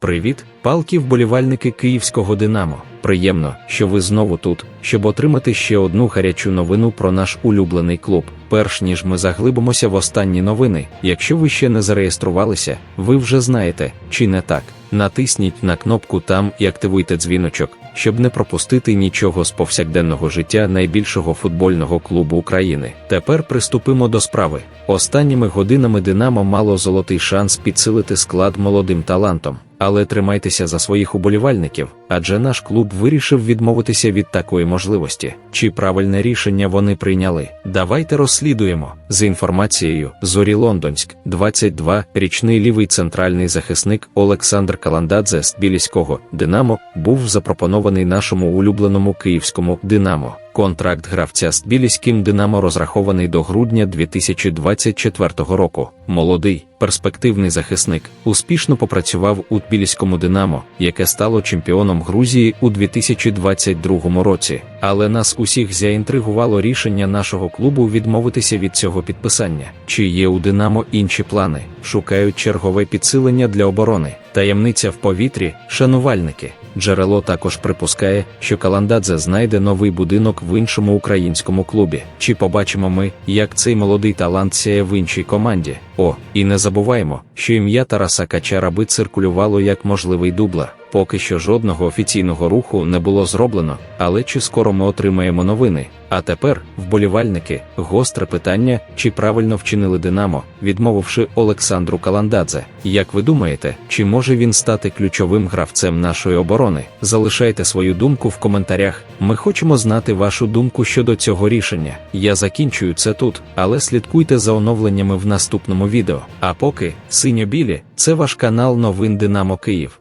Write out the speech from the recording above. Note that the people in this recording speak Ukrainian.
Привіт, палки вболівальники київського Динамо. Приємно, що ви знову тут, щоб отримати ще одну гарячу новину про наш улюблений клуб. Перш ніж ми заглибимося в останні новини, якщо ви ще не зареєструвалися, ви вже знаєте, чи не так. Натисніть на кнопку там і активуйте дзвіночок, щоб не пропустити нічого з повсякденного життя найбільшого футбольного клубу України. Тепер приступимо до справи. Останніми годинами Динамо мало золотий шанс підсилити склад молодим талантом. Але тримайтеся за своїх уболівальників, адже наш клуб вирішив відмовитися від такої можливості. Чи правильне рішення вони прийняли? Давайте розслідуємо. За інформацією, зорі Лондонськ, 22, річний лівий центральний захисник Олександр Каландадзе з Біліського Динамо був запропонований нашому улюбленому київському Динамо. Контракт гравця з Тбіліським Динамо розрахований до грудня 2024 року. Молодий, перспективний захисник, успішно попрацював у Тбіліському Динамо, яке стало чемпіоном Грузії у 2022 році. Але нас усіх заінтригувало рішення нашого клубу відмовитися від цього підписання. Чи є у Динамо інші плани? Шукають чергове підсилення для оборони. Таємниця в повітрі, шанувальники. Джерело також припускає, що Каландадзе знайде новий будинок в іншому українському клубі. Чи побачимо ми, як цей молодий талант сяє в іншій команді? О, і не забуваємо, що ім'я Тараса Качараби циркулювало як можливий дублер. Поки що жодного офіційного руху не було зроблено, але чи скоро ми отримаємо новини? А тепер, вболівальники, гостре питання, чи правильно вчинили Динамо, відмовивши Олександру Каландадзе. Як ви думаєте, чи може він стати ключовим гравцем нашої оборони? Залишайте свою думку в коментарях. Ми хочемо знати вашу думку щодо цього рішення. Я закінчую це тут, але слідкуйте за оновленнями в наступному відео. А поки синьо-білі це ваш канал новин Динамо Київ.